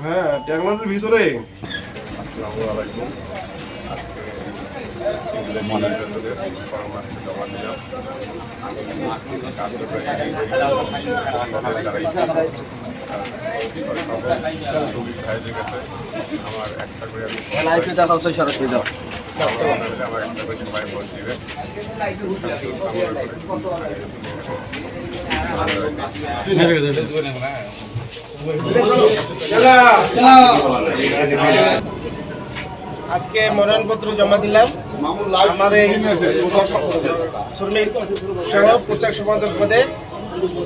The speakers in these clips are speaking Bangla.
হ্যাঁ ট্যাংমাটির ভিতরে আসসালামু আলাইকুম আজকে আমার একটা করে সবাই দিবে আজকে মনোনয়নপত্র জমা দিলাম। আমার এই শ্রমিক সহ পোশাক সম্পাদক পদে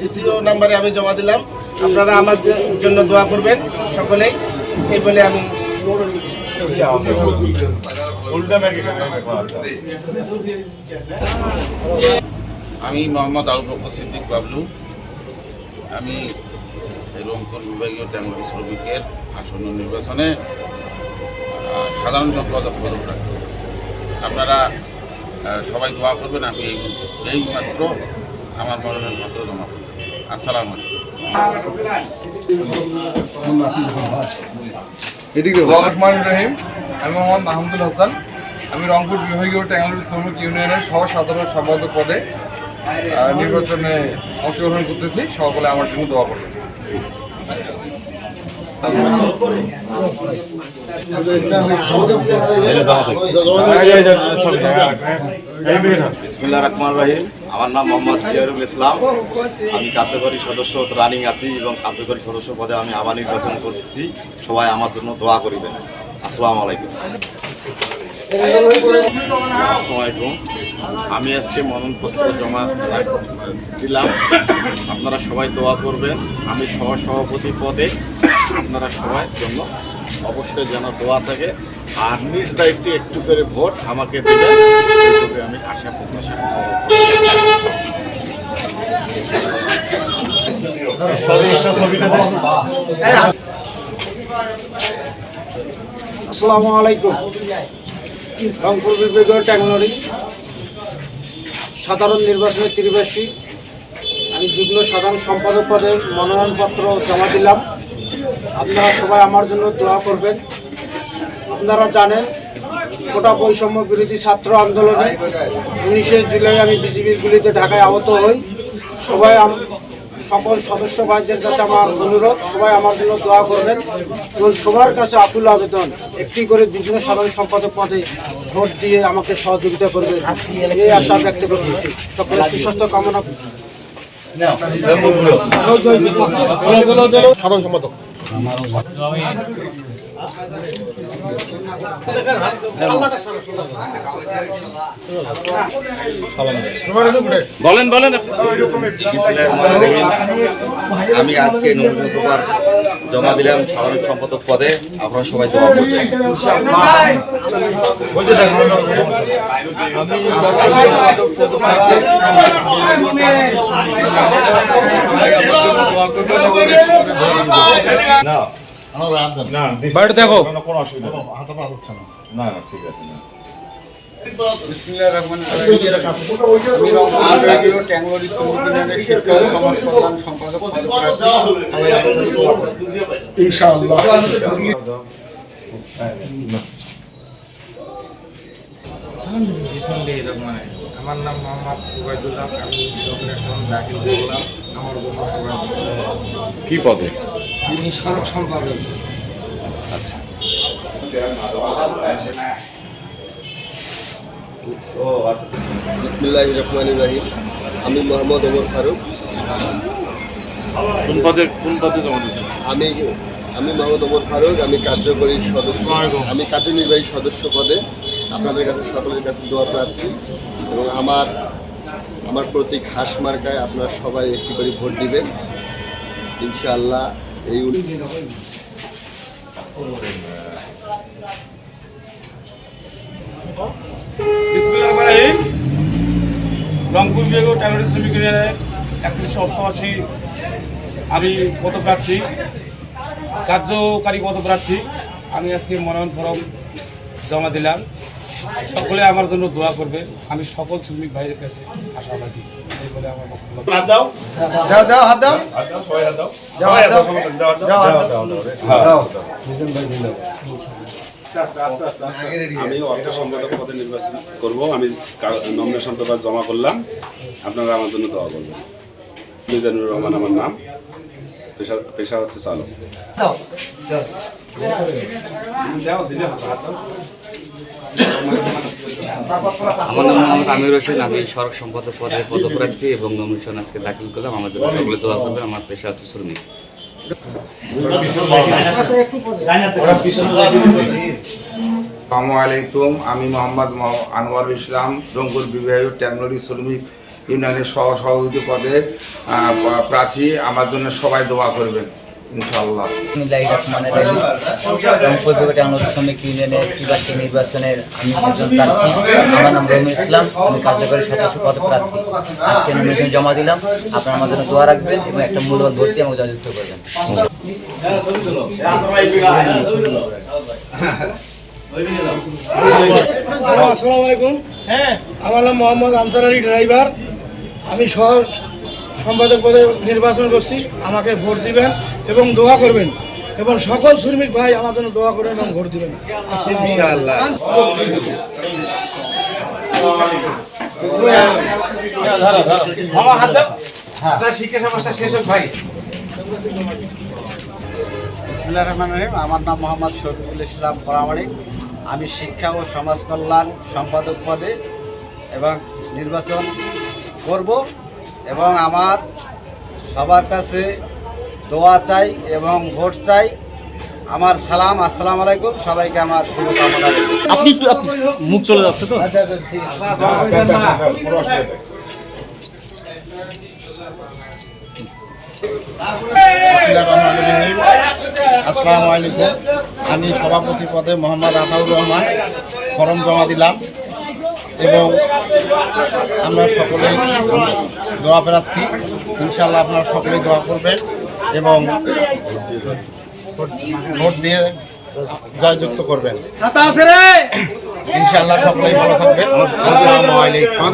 দ্বিতীয় নম্বরে আমি জমা দিলাম। আপনারা আমার জন্য দোয়া করবেন সকলেই। এই বলে আমি আমি মোহাম্মদ আবু বকর সিদ্দিক বাবলু। আমি এই রংপুর বিভাগীয় ট্যাঙ্গরি শ্রমিকের আসন্ন নির্বাচনে সাধারণ সম্পাদক পদক রাখছি আপনারা সবাই দোয়া করবেন আমি এই এই মাত্র আমার মনোনয়নপত্র জমা করলাম আসসালামু রহিম আমি মোহাম্মদ মাহমুদুল হাসান। আমি রংপুর বিভাগীয় ট্যাঙ্গালুর শ্রমিক ইউনিয়নের সহ সাধারণ সম্পাদক পদে নির্বাচনে অংশগ্রহণ করতেছি। সকলে আমার জন্য দোয়া করবেন। আমার নাম মোহাম্মদ জিয়ারুল ইসলাম। আমি কার্যকরী সদস্য রানিং আছি এবং কার্যকরী সদস্য পদে আমি আবার নির্বাচন করতেছি। সবাই আমার জন্য দোয়া করিবেন। আসসালামু আলাইকুম। আমি আজকে মননপত্র জমা দিলাম। আপনারা সবাই দোয়া করবেন। আমি সহ সভাপতি পদে আপনারা সবাই জন্য অবশ্যই যেন দোয়া থাকে। আর নিজ দায়িত্বে একটু করে ভোট আমাকে এইটুকু আমি আশা প্রত্যাশা আসসালামু আলাইকুম। রংপুর বিভাগীয় ট্যাংনরি সাধারণ নির্বাচনের ত্রিবাসী আমি যুগ্ম সাধারণ সম্পাদক পদে মনোনয়নপত্র জমা দিলাম। আপনারা সবাই আমার জন্য দোয়া করবেন। আপনারা জানেন গোটা বৈষম্য বিরোধী ছাত্র আন্দোলনে উনিশে জুলাই আমি বিজিবির গুলিতে ঢাকায় আহত হই। সবাই সকল সদস্য ভাইদের কাছে আমার অনুরোধ, সবাই আমার জন্য দোয়া করবেন। এবং সবার কাছে আকুল আবেদন, একটি করে দুজনের সাধারণ সম্পাদক পদে ভোট দিয়ে আমাকে সহযোগিতা করবে। এই আশা ব্যক্ত করতেছি সকলের সুস্বাস্থ্য কামনা সাধারণ সম্পাদক। বলেন বলেন। আমি আজকে নবজাতকবার জমা দিলাম সাধারণ সম্পাদক পদে। আপনারা সবাই দোয়া করবেন। বাড়িতে দেখো। কোনো অসুবিধা নেই। না। না ঠিক আছে না। আমার জন্য বিসমুল্লাহ রহমান আমার নাম মোহাম্মদ উবাইদুল্লাহ আমি নমিনেশন দাখিল করলাম আমার জন্য সবাই কি পদে? আমি সড়ক সম্পাদক। বিসমিল্লাহ রহমান রহিম। আমি মোহাম্মদ ওমর ফারুক। কোন পদে কোন পদে জমা দিয়েছেন? আমি আমি মোহাম্মদ ওমর ফারুক। আমি কার্যকরী সদস্য। আমি কার্যনির্বাহী সদস্য পদে। আপনাদের কাছে সকলের কাছে দোয়া প্রার্থী। এবং আমার আমার প্রতীক হাঁস মার্কায় আপনারা সবাই একটি করে ভোট দিবেন। ইনশাআল্লাহ। এই রহিম। রংপুর বিভাগীয় ট্যাবলেট শ্রমিক ইউনিয়নের একত্রিশশো অষ্টআশি আমি পদপ্রার্থী, কার্যকারী পদপ্রার্থী। আমি আজকে মনোনয়ন ফরম জমা দিলাম। সকলে আমার জন্য দোয়া করবে। আমি সকল শ্রমিক ভাইয়ের কাছে আশাবাদী। এই বলে আমার বক্তব্য। দাও। দাও হাত দাও। দাও হাত দাও। দাও হাত দাও দাও। মিজান ভাই দিল আমি অর্থ সম্পাদক পদে নির্বাচন করব। আমি নমিনেশন পেপার জমা করলাম। আপনারা আমার জন্য দোয়া করবেন। মিজানুর রহমান আমার নাম। পেশা পেশা হচ্ছে চালক আমার নাম মোহাম্মদ আমির হোসেন আমি সড়ক সম্পাদক পদে পদপ্রার্থী এবং নমিনেশন আজকে দাখিল করলাম। আমার জন্য সকলে দোয়া করবেন। আমার পেশা হচ্ছে শ্রমিক। আসসালামু আলাইকুম। আমি মোহাম্মদ মহ- আনোয়ারুল ইসলাম রংপুর বিভাগীয় টেকনোলজি শ্রমিক। ইউনিয়নের সহ সভাপতি পদে প্রার্থী আমার জন্য সবাই দোয়া করবেন ইনশাআল্লাহ। শ্রমিক ইউনিয়নের ত্রিবার্ষিক নির্বাচনের আমি একজন প্রার্থী আমার নাম রমি ইসলাম আমি কার্যকরী সদস্য পদ প্রার্থী। আজকে নমিনেশন জমা দিলাম আপনারা আমার জন্য দোয়া রাখবেন এবং একটা মূল্যবান ভোট দিয়ে আমাকে জয়যুক্ত করবেন। আসসালামু আলাইকুম। হ্যাঁ। আমার নাম মোহাম্মদ আনসার আলী ড্রাইভার। আমি সহ সম্পাদক পদে নির্বাচন করছি আমাকে ভোট দিবেন এবং দোয়া করবেন। এবং সকল শ্রমিক ভাই আমার জন্য দোয়া করবেন এবং ভোট দিবেন। শিক্ষা সমস্যা শেষ হোক ভাই বিসমিল্লাহ রহমান রহিম আমার নাম মোহাম্মদ শফিকুল ইসলাম পরামানিক আমি শিক্ষা ও সমাজ কল্যাণ সম্পাদক পদে এবং নির্বাচন করব এবং আমার সবার কাছে দোয়া চাই এবং ভোট চাই। আমার সালাম আসসালাম আলাইকুম সবাইকে আমার শুভকামনা। আপনি মুখ চলে যাচ্ছে তো? আচ্ছা আচ্ছা ঠিক আছে। আসসালামু আলাইকুম। আমি সভাপতি পদে মোহাম্মদ আতাউর রহমান। ফরম জমা দিলাম। এবং আমরা সকলেই দোয়া প্রার্থী। ইনশাল্লাহ আপনারা সকলেই দোয়া করবেন এবং ভোট দিয়ে জয়যুক্ত করবেন। ইনশাল্লাহ সকলেই ভালো থাকবেন আসসালামু আলাইকুম।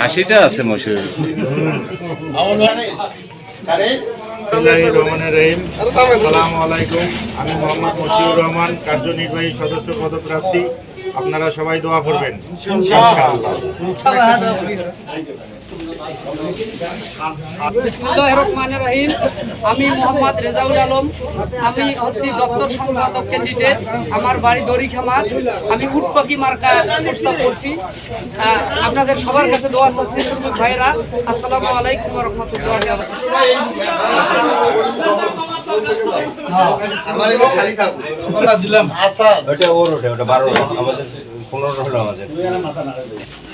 হাসিটা আছে মশুর। রহমানের রহিম। আসসালামু আলাইকুম। আমি মোহাম্মদ মশিউর রহমান কার্যনির্বাহী সদস্য পদপ্রাপ্তি আপনারা সবাই দোয়া করবেন। রহিম। আমি মোহাম্মদ রেজাউল আলম। আমি হচ্ছি দপ্তর সম্পাদক ক্যান্ডিডেট আমার বাড়ি দড়ি খামার আমি উটপাকি মার্কা প্রস্তাব করছি আপনাদের সবার কাছে দোয়া চাচ্ছি শ্রমিক ভাইরা আসসালামু আলাইকুম রহমতুল্লাহ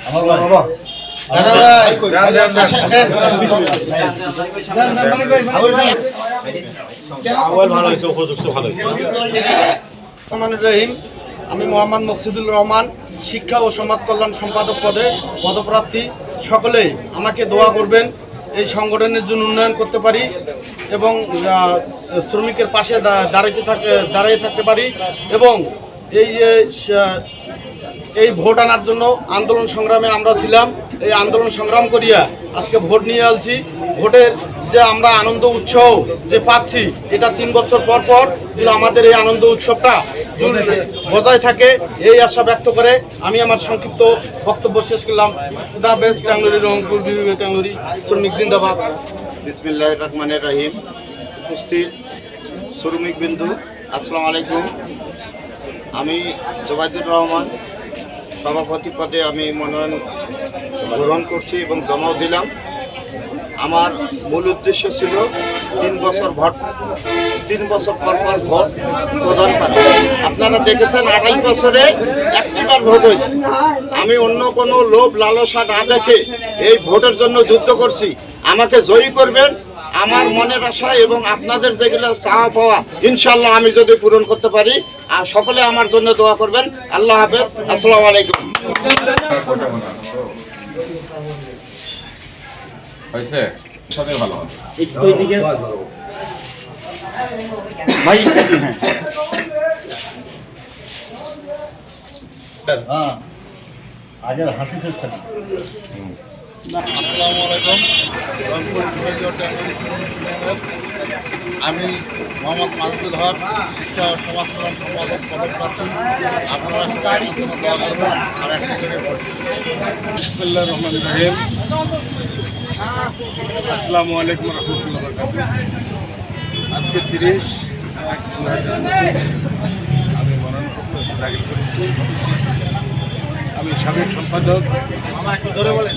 রহমানুর রহিম আমি মোহাম্মদ মকসিদুল রহমান শিক্ষা ও সমাজ কল্যাণ সম্পাদক পদে পদপ্রার্থী সকলেই আমাকে দোয়া করবেন এই সংগঠনের জন্য উন্নয়ন করতে পারি এবং শ্রমিকের পাশে দাঁড়াইতে থাকে দাঁড়িয়ে থাকতে পারি এবং এই যে এই ভোট আনার জন্য আন্দোলন সংগ্রামে আমরা ছিলাম। এই আন্দোলন সংগ্রাম করিয়া আজকে ভোট নিয়ে আলছি। ভোটের যে আমরা আনন্দ উৎসব যে পাচ্ছি, এটা তিন বছর পর পর যে আমাদের এই আনন্দ উৎসবটা বজায় থাকে, এই আশা ব্যক্ত করে আমি আমার সংক্ষিপ্ত বক্তব্য শেষ করলাম। দা বেস্ট ট্যাংলুরি রংপুর ট্যাংলুরি শ্রমিক জিন্দাবাদ। বিসমিল্লাহ রহমানের রহিম। উপস্থিত শ্রমিক বিন্দু, আসসালামু আলাইকুম। আমি জোবাইদুর রহমান সভাপতি পদে আমি মনোনয়ন গ্রহণ করছি এবং জমাও দিলাম। আমার মূল উদ্দেশ্য ছিল তিন বছর ভোট, তিন বছর পর পর ভোট প্রদান করা। আপনারা দেখেছেন আড়াই বছরে একটিবার ভোট হয়েছে। আমি অন্য কোনো লোভ লালসা না দেখে এই ভোটের জন্য যুদ্ধ করছি। আমাকে জয়ী করবেন আমার মনের আশা এবং আপনাদের যেগুলো চাওয়া পাওয়া ইনশাল্লাহ আমি যদি পূরণ করতে পারি আর সকলে আমার জন্য দোয়া করবেন। আল্লাহ হাফেজ। আসসালামু আলাইকুম। হয়েছে? সাথে ভালো হবে আসসালামু আলাইকুম। রংপুর বিভাগীয় আমি মোহাম্মদ মাজুদুল হক শিক্ষা ও সমাজ কল্যাণ সম্পাদক পদপ্রার্থী। আপনারা সবাই আমার জন্য দোয়া করবেন আর একটা বিসমুল্লাহ রহমান রহিম। আসসালামু আলাইকুম রহমতুল্লাহ আজকে তিরিশ এক দু আমি মনোনয়নপত্র দাখিল করেছি। আমি সাবেক সম্পাদক। মামা একটু ধরে বলেন।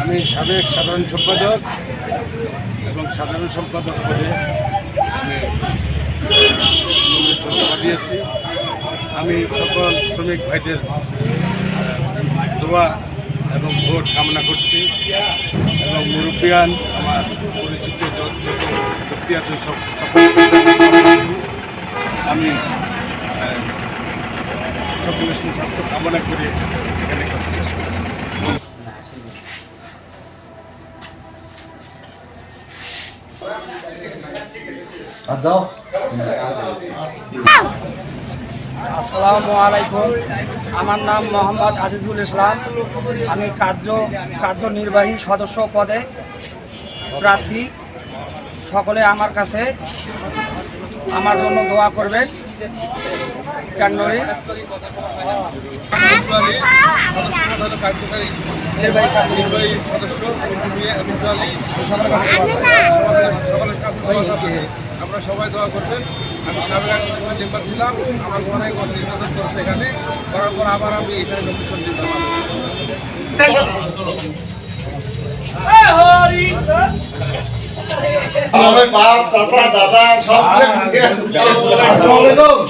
আমি সাবেক সাধারণ সম্পাদক এবং সাধারণ সম্পাদক পদে আমি দিয়েছি আমি সকল শ্রমিক ভাইদের দোয়া এবং ভোট কামনা করছি এবং মুরব্বিয়ান আমার পরিচিত যত ব্যক্তি আছেন সব। আমি সকলের সুস্বাস্থ্য কামনা করে এখানে কথা শেষ করি আসসালামু আলাইকুম আমার নাম মোহাম্মদ আজিজুল ইসলাম আমি কার্য কার্যনির্বাহী সদস্য পদে প্রার্থী সকলে আমার কাছে আমার জন্য দোয়া করবেন টাঙ্গরি আমরা সবাই দোয়া করবেন। আমি সাবেক মেম্বার ছিলাম, আমার মনে হয় কত নির্বাচন করছে এখানে। করার পর আবার আমি এখানে কমিশন দিতে আমার বাপ চাষা দাদা সব আসসালামু আলাইকুম।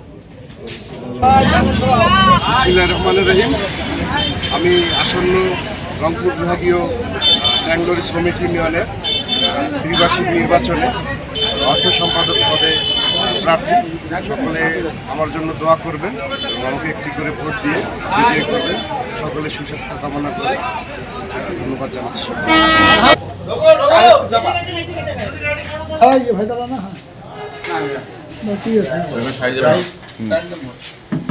বিসমিল্লাহির রহমানির রহিম। আমি আসন্ন রংপুর বিভাগীয় ব্যাঙ্গলোর শ্রমিক ইউনিয়নের ত্রিবার্ষিক নির্বাচনে অর্থ সম্পাদক পদে প্রার্থী। সকলে আমার জন্য দোয়া করবেন এবং আমাকে একটি করে ভোট দিয়ে বিজয়ী করবেন। সকলে সুস্বাস্থ্য কামনা করে ধন্যবাদ জানাচ্ছি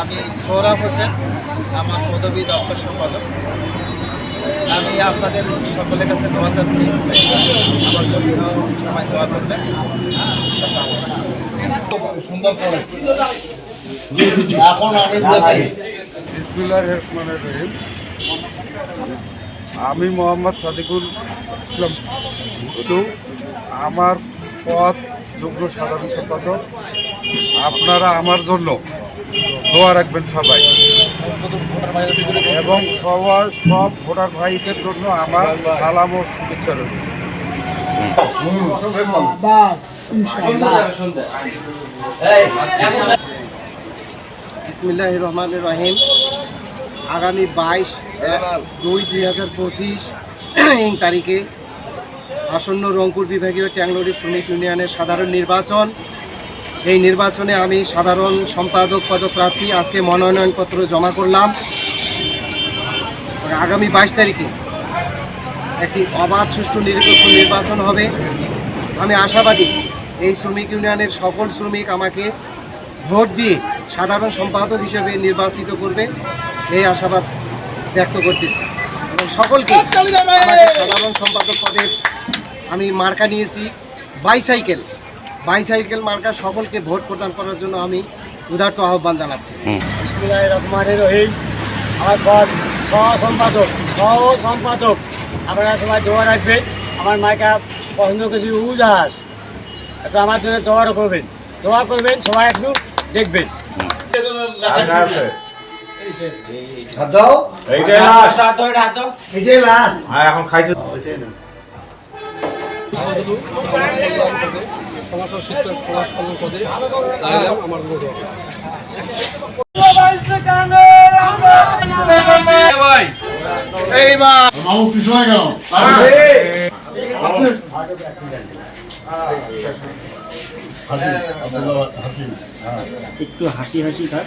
আমি সৌরভ হোসেন আমার পদবী দপ্তর সম্পাদক। আমি আপনাদের সকলের কাছে দোয়া চাচ্ছি। আমার জন্য সবাই দোয়া করবেন। সুন্দর করে। এখন আমি দেখাই রহিম। আমি মোহাম্মদ সাদিকুল ইসলাম। আমার পদ যুগ্ম সাধারণ সম্পাদক। আপনারা আমার জন্য দোয়া রাখবেন সবাই। এবং সবার সব ভোটার ভাইদের জন্য আমার সালাম ও শুভেচ্ছা রইল। বিসমিল্লাহ রহমান রহিম। আগামী বাইশ দুই দুই হাজার পঁচিশ এই তারিখে আসন্ন রংপুর বিভাগীয় ট্যাংলোরি শ্রমিক ইউনিয়নের সাধারণ নির্বাচন এই নির্বাচনে আমি সাধারণ সম্পাদক পদপ্রার্থী আজকে মনোনয়নপত্র জমা করলাম। আগামী বাইশ তারিখে একটি অবাধ সুষ্ঠু নিরপেক্ষ নির্বাচন হবে। আমি আশাবাদী এই শ্রমিক ইউনিয়নের সকল শ্রমিক আমাকে ভোট দিয়ে সাধারণ সম্পাদক হিসেবে নির্বাচিত করবে এই আশাবাদ ব্যক্ত করতেছি। এবং সকলকে সাধারণ সম্পাদক পদের আমি মার্কা নিয়েছি। বাইসাইকেল। বাইসাইকেল মার্কা সকলকে ভোট প্রদান করার জন্য আমি উদার্ত আহ্বান জানাচ্ছি। রহমানের রহিম। আমার পদ সহ সম্পাদক সহ সম্পাদক আপনারা সবাই দোয়া রাখবেন। আমার মাইকা পছন্দ করেছি উদাস। একটু আমার জন্য দোয়ারও করবেন। দোয়া করবেন সবাই একটু দেখবেন। এখন খাইতে শিক্ষা সমাজ কল্যাণ পদে দাঁড়ালাম আমার একটু হাসি হাসি থাক।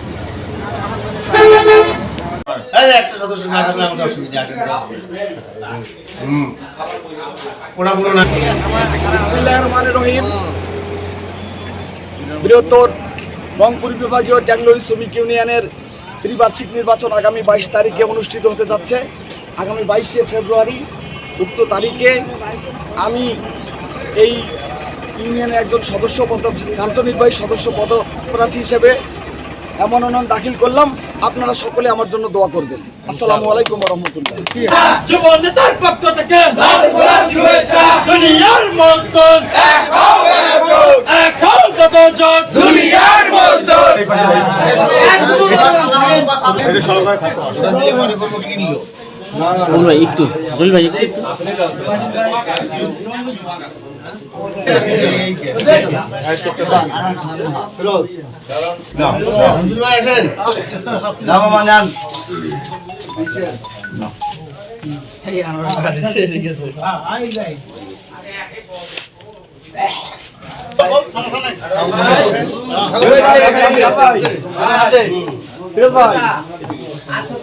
একটা সদস্য না থাকলে আমাকে অসুবিধা আছে। হুম। ওরা পুরো না। রহিম। বৃহত্তর রংপুর বিভাগীয় ট্যাংলোরি শ্রমিক ইউনিয়নের ত্রিবার্ষিক নির্বাচন আগামী বাইশ তারিখে অনুষ্ঠিত হতে যাচ্ছে। আগামী বাইশে ফেব্রুয়ারি উক্ত তারিখে আমি এই ইউনিয়নের একজন সদস্য পদ কার্যনির্বাহী সদস্য পদপ্রার্থী হিসেবে মনোনয়ন দাখিল করলাম আপনারা সকলে আমার জন্য দোয়া করবেন। আসসালামু আলাইকুম রহমতুল্লাহ যুব নেতার পক্ষ থেকে দুনিয়ার মস্তন এখন কত জন দুনিয়ার মস্তন মনে করব কিনলো একটু জল ভাই একটু মঞ্জুর ভাই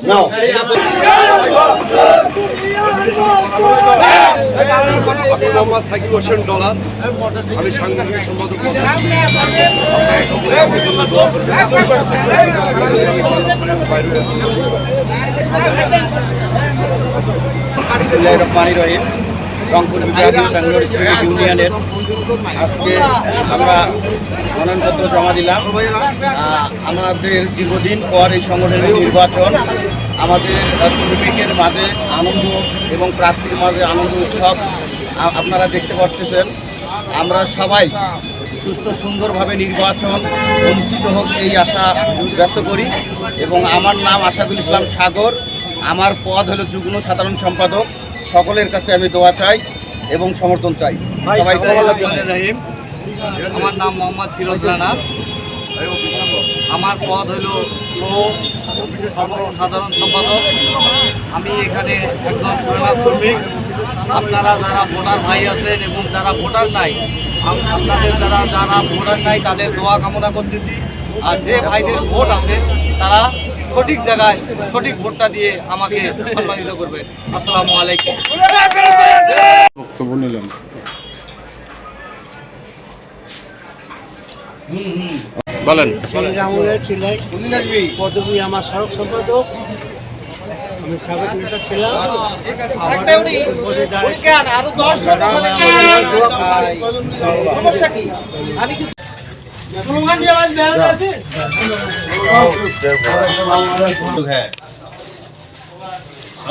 নাও। মোহাম্মদ সাকিব হোসেন ডলার। আমি সাংগঠনিক সম্পাদক রহিম রংপুর ব্যাঙ্গালোর শ্রমিক ইউনিয়নের আজকে আমরা মনোনয়নপত্র জমা দিলাম। আমাদের দীর্ঘদিন পর এই সংগঠনের নির্বাচন, আমাদের শ্রমিকের মাঝে আনন্দ এবং প্রার্থীর মাঝে আনন্দ উৎসব আপনারা দেখতে পাচ্ছেন আমরা সবাই সুষ্ঠু সুন্দরভাবে নির্বাচন অনুষ্ঠিত হোক এই আশা ব্যক্ত করি এবং আমার নাম আসাদুল ইসলাম সাগর। আমার পদ হলো যুগ্ম সাধারণ সম্পাদক। সকলের কাছে আমি দোয়া চাই এবং সমর্থন চাই। সবাই রহিম আমার নাম মোহাম্মদ ফিরোজ রানা। আমার পদ হলো সাধারণ সম্পাদক। আমি এখানে একজন পুরানা শ্রমিক। আপনারা যারা ভোটার ভাই আছেন এবং যারা ভোটার নাই আপনাদের যারা যারা ভোটার নাই তাদের দোয়া কামনা করতেছি। আর যে ভাইদের ভোট আছে তারা সঠিক জায়গায় সঠিক ভোটটা দিয়ে আমাকে সম্মানিত করবে। আসসালামু আলাইকুম। বক্তব্য নিলেন। বলেন। পদবী আমার সড়ক সম্পাদক। আমি সাবেক ছিলাম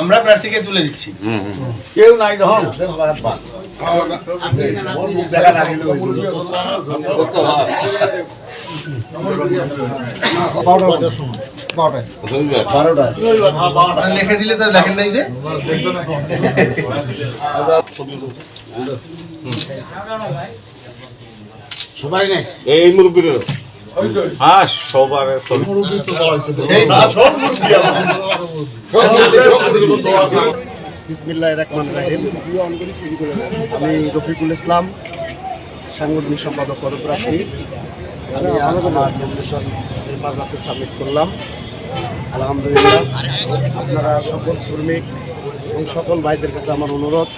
আমরা প্রার্থীকে তুলে দিচ্ছি। কেউ নাই বারোটা লিখে দিলে তো দেখেন নাই যে। সবাই নেই? এই মুরব্বীর হ্যাঁ সবার বিসমিল্লাহ রহমান রাহিম। আমি রফিকুল ইসলাম সাংগঠনিক সম্পাদক পদপ্রার্থী। আমি আমার নমিনেশন পেপার আজকে সাবমিট করলাম। আলহামদুলিল্লাহ আপনারা সকল শ্রমিক এবং সকল ভাইদের কাছে আমার অনুরোধ।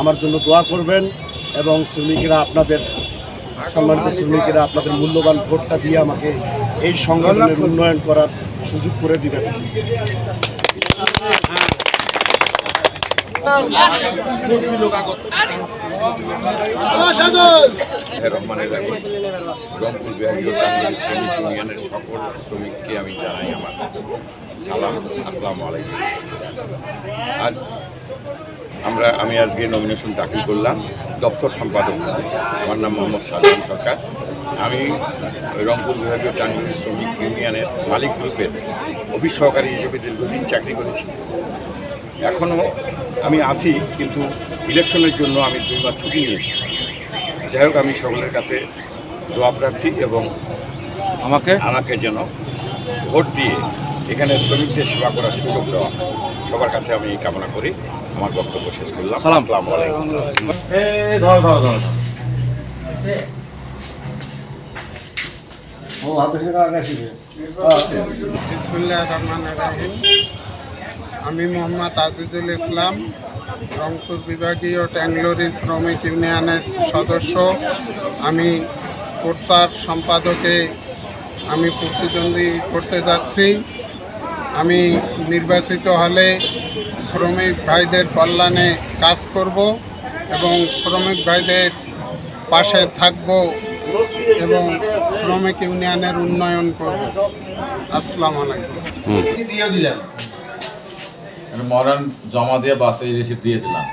আমার জন্য দোয়া করবেন এবং শ্রমিকরা আপনাদের সম্মানিত শ্রমিকেরা আপনাদের মূল্যবান ভোটটা দিয়ে আমাকে এই সংগঠনের উন্নয়ন করার সুযোগ করে দিবেন। রহমানের রংপুর বিভাগীয় শ্রমিক ইউনিয়নের সকল শ্রমিককে আমি জানাই আমার সালাম আসসালামু আলাইকুম আজ আমরা আমি আজকে নমিনেশন দাখিল করলাম দপ্তর সম্পাদক আমার নাম মোহাম্মদ শাহজাহান সরকার আমি রংপুর বিভাগীয় টাঙ্গিল শ্রমিক ইউনিয়নের মালিক গ্রুপের অফিস সহকারী হিসেবে দীর্ঘদিন চাকরি করেছি। এখনও আমি আসি কিন্তু ইলেকশনের জন্য আমি দুইবার ছুটি নিয়েছি। যাই হোক আমি সকলের কাছে দোয়া প্রার্থী এবং আমাকে? আমাকে যেন ভোট দিয়ে এখানে শ্রমিকদের সেবা করার সুযোগ দেওয়া সবার কাছে আমি কামনা করি। আমার বক্তব্য শেষ করলাম। আসসালামু আলাইকুম। বিসমুল্লাহ রহমান রাহিম। আমি মোহাম্মদ আজিজুল ইসলাম, রংপুর বিভাগীয় ট্যাংলোরি শ্রমিক ইউনিয়নের সদস্য। আমি প্রচার সম্পাদকে আমি প্রতিদ্বন্দ্বী করতে যাচ্ছি। আমি নির্বাচিত হলে শ্রমিক ভাইদের কল্যাণে কাজ করব এবং শ্রমিক ভাইদের পাশে থাকব এবং শ্রমিক ইউনিয়নের উন্নয়ন করব। আসসালামু আলাইকুম। মরান জমা দিয়ে বাসে রিসিপ্ট দিয়ে দিলাম।